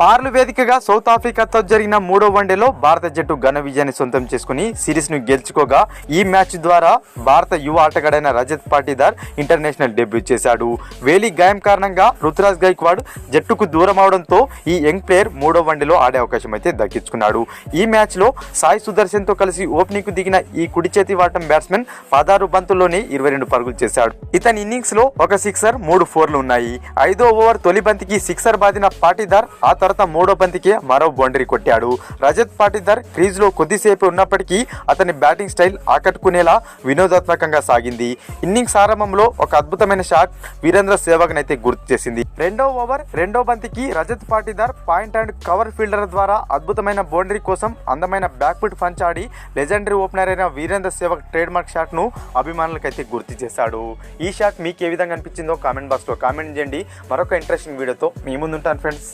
పార్లు వేదికగా సౌత్ ఆఫ్రికాతో జరిగిన మూడో వన్డేలో భారత జట్టు ఘన విజయాన్ని సొంతం చేసుకుని సిరీస్ను గెలుచుకోగా ఈ మ్యాచ్ ద్వారా భారత యువ ఆటగాడైన రజత్ పాటీదార్ ఇంటర్నేషనల్ డెబ్యూ చేశాడు. వేలి గాయం కారణంగా రుతురాజ్ గైక్వాడ్ జట్టుకు దూరం అవడంతో ఈ యంగ్ ప్లేయర్ మూడో వన్డేలో ఆడే అవకాశం అయితే దక్కించుకున్నాడు. ఈ మ్యాచ్లో సాయి సుదర్శన్తో కలిసి ఓపెనింగ్కు దిగిన ఈ కుడి చేతి వాటం బ్యాట్స్మెన్ పదహారు బంతుల్లోనే ఇరవై రెండు పరుగులు చేశాడు. ఇతని ఇన్నింగ్స్లో ఒక సిక్సర్ మూడు ఫోర్లు ఉన్నాయి. ఐదో ఓవర్ తొలి బంతికి సిక్సర్ బాదిన పాటీదార్ ఆ తర్వాత మూడో బంతికి మరో బౌండరీ కొట్టాడు. రజత్ పాటిదార్ క్రీజ్లో కొద్దిసేపు ఉన్నప్పటికీ అతని బ్యాటింగ్ స్టైల్ ఆకట్టుకునేలా వినోదాత్మకంగా సాగింది. ఇన్నింగ్స్ ఆరంభంలో ఒక అద్భుతమైన షాట్ వీరేంద్ర సేవక్ అయితే గుర్తు చేసింది. రెండో ఓవర్ రెండో బంతికి Rajat Patidar point and cover fielder ద్వారా అద్భుతమైన బౌండరీ కోసం అందమైన బ్యాక్ ఫుట్ పంచ్ ఆడి లెజెండరీ ఓపెనర్ అయిన వీరేంద్ర సేవక్ ట్రేడ్ మార్క్ షాట్ను అభిమానులకైతే గుర్తు చేశాడు. ఈ షాట్ మీకు ఏ విధంగా అనిపించిందో కామెంట్ బాక్స్లో కామెంట్ చేయండి. మరొక ఇంట్రెస్టింగ్ వీడియోతో మీ ముందుంటాను ఫ్రెండ్స్.